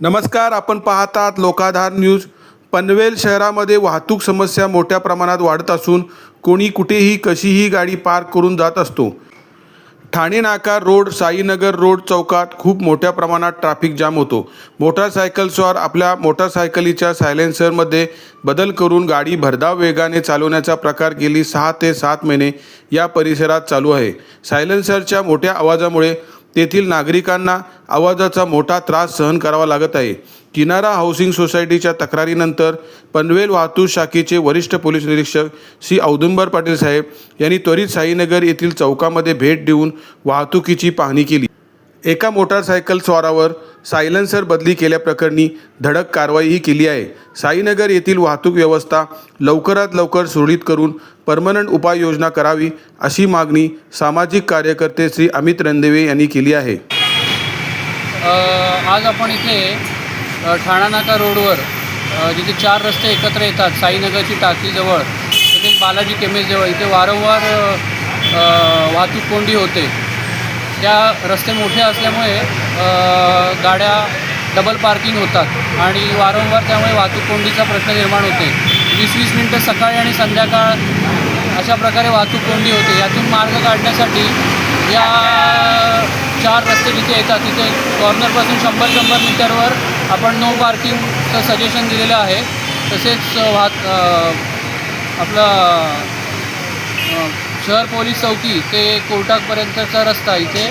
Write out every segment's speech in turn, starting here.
नमस्कार आपण पाहतात लोकाधार न्यूज. पनवेल शहरामध्ये वाहतूक समस्या मोठ्या प्रमाणात वाढत असून कोणी कुठेही कशीही गाडी पार्क करून जात असतो. ठाणे नाका रोड साईनगर रोड चौकात खूप मोठ्या प्रमाणात ट्रॅफिक जाम होतो. मोटारसायकलस्वार आपल्या मोटारसायकलीच्या सायलेन्सरमध्ये बदल करून गाडी भरधाव वेगाने चालवण्याचा प्रकार गेली सहा ते सात महिने या परिसरात चालू आहे. सायलेन्सरच्या मोठ्या आवाजामुळे तेथील नागरिकांना आवाजाचा मोठा त्रास सहन करावा लागत आहे. किनारा हाऊसिंग सोसायटीच्या तक्रारीनंतर पनवेल वाहतूक शाखेचे वरिष्ठ पोलीस निरीक्षक श्री औदुंबर पाटील साहेब यांनी त्वरित साईनगर येथील चौकामध्ये भेट देऊन वाहतुकीची पाहणी केली. एका मोटारसायकल स्वारावर सायलेन्सर बदली केल्याप्रकरणी धडक कारवाईही केली आहे. साईनगर येथील वाहतूक व्यवस्था लवकरात लवकर सुरळीत करून परमनंट उपाययोजना करावी अशी मागणी सामाजिक कार्यकर्ते श्री अमित रणदेवे यांनी केली आहे. आज आपण इथे ठाणा नाका रोडवर जिथे चार रस्ते एकत्र येतात साईनगरची टाकीजवळ तिथे बालाजी केमेजवळ इथे वारंवार वाहतूक कोंडी होते. त्या रस्ते मोठे असल्यामुळे गाड्या डबल पार्किंग होतात आणि वारंवार त्यामुळे वाहतूक कोंडीचा प्रश्न निर्माण होते. वीस वीस मिनटं सकाळी आणि संध्याकाळ अशा प्रकारे वाहतूक कोंडी होते. यातून मार्ग काढण्यासाठी या चार रस्ते जिथे येतात तिथे कॉर्नरपासून शंभर शंभर मीटरवर आपण नो पार्किंगचं सजेशन दिलेलं आहे. तसेच वाहत आपलं शहर पोलीस चौकी ते कोर्टापर्यंतचा रस्ता इथे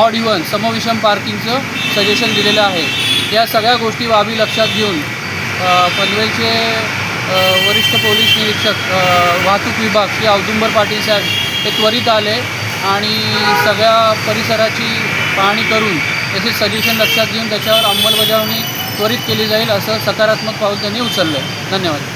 ऑड इव्हन समविषम पार्किंगचं सजेशन दिलेलं आहे. या सगळ्या गोष्टी बाबी लक्षात घेऊन पनवेलचे वरिष्ठ पोलीस निरीक्षक वाहतूक विभाग श्री औदुंबर पाटील साहेब हे त्वरित आले आणि सगळ्या परिसराची पाहणी करून त्याचे सजेशन लक्षात घेऊन त्याच्यावर अंमलबजावणी त्वरित केली जाईल असं सकारात्मक पाऊल त्यांनी उचललं आहे धन्यवाद.